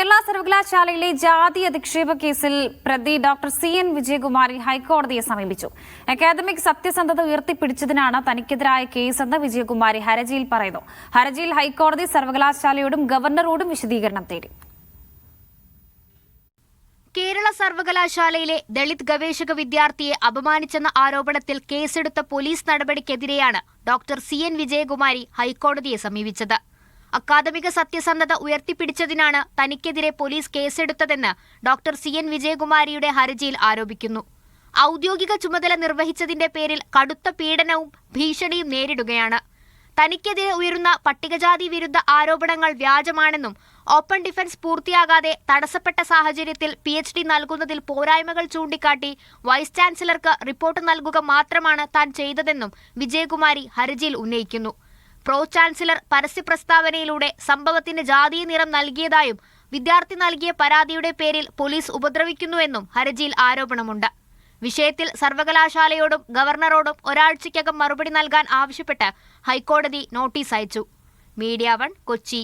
കേരള സർവകലാശാലയിലെ ജാതി അധിക്ഷേപ കേസിൽ പ്രതി ഡോക്ടർ സി എൻ വിജയകുമാരി ഹൈക്കോടതിയെ സമീപിച്ചു. അക്കാദമിക് സത്യസന്ധത ഉയർത്തിപ്പിടിച്ചതിനാണ് തനിക്കെതിരായ കേസെന്ന് വിജയകുമാരി ഹർജിയിൽ പറയുന്നു. ഹർജിയിൽ ഹൈക്കോടതി സർവകലാശാലയോടും ഗവർണറോടും വിശദീകരണം തേടി. കേരള സർവകലാശാലയിലെ ദളിത് ഗവേഷക വിദ്യാർത്ഥിയെ അപമാനിച്ചെന്ന ആരോപണത്തിൽ കേസെടുത്ത പോലീസ് നടപടിക്കെതിരെയാണ് ഡോക്ടർ സി എൻ വിജയകുമാരി ഹൈക്കോടതിയെ സമീപിച്ചത്. അക്കാദമിക സത്യസന്ധത ഉയർത്തിപ്പിടിച്ചതിനാണ് തനിക്കെതിരെ പോലീസ് കേസെടുത്തതെന്ന് ഡോക്ടർ സി എൻ വിജയകുമാരിയുടെ ഹർജിയിൽ ആരോപിക്കുന്നു. ഔദ്യോഗിക ചുമതല നിർവഹിച്ചതിന്റെ പേരിൽ കടുത്ത പീഡനവും ഭീഷണിയും നേരിടുകയാണ്. തനിക്കെതിരെ ഉയരുന്ന പട്ടികജാതി വിരുദ്ധ ആരോപണങ്ങൾ വ്യാജമാണെന്നും ഓപ്പൺ ഡിഫൻസ് പൂർത്തിയാകാതെ തടസ്സപ്പെട്ട സാഹചര്യത്തിൽ പി എച്ച് ഡി നൽകുന്നതിൽ പോരായ്മകൾ ചൂണ്ടിക്കാട്ടി വൈസ് ചാൻസലർക്ക് റിപ്പോർട്ട് നൽകുക മാത്രമാണ് താൻ ചെയ്തതെന്നും വിജയകുമാരി ഹർജിയിൽ ഉന്നയിക്കുന്നു. പ്രോ ചാൻസലർ പരസ്യ പ്രസ്താവനയിലൂടെ സംഭവത്തിന് ജാതീയ നിറം നൽകിയതായും വിദ്യാർത്ഥി നൽകിയ പരാതിയുടെ പേരിൽ പോലീസ് ഉപദ്രവിക്കുന്നുവെന്നും ഹർജിയിൽ ആരോപണമുണ്ട്. വിഷയത്തിൽ സർവകലാശാലയോടും ഗവർണറോടും ഒരാഴ്ചയ്ക്കകം മറുപടി നൽകാൻ ആവശ്യപ്പെട്ട് ഹൈക്കോടതി നോട്ടീസ് അയച്ചു. Media One Kochi.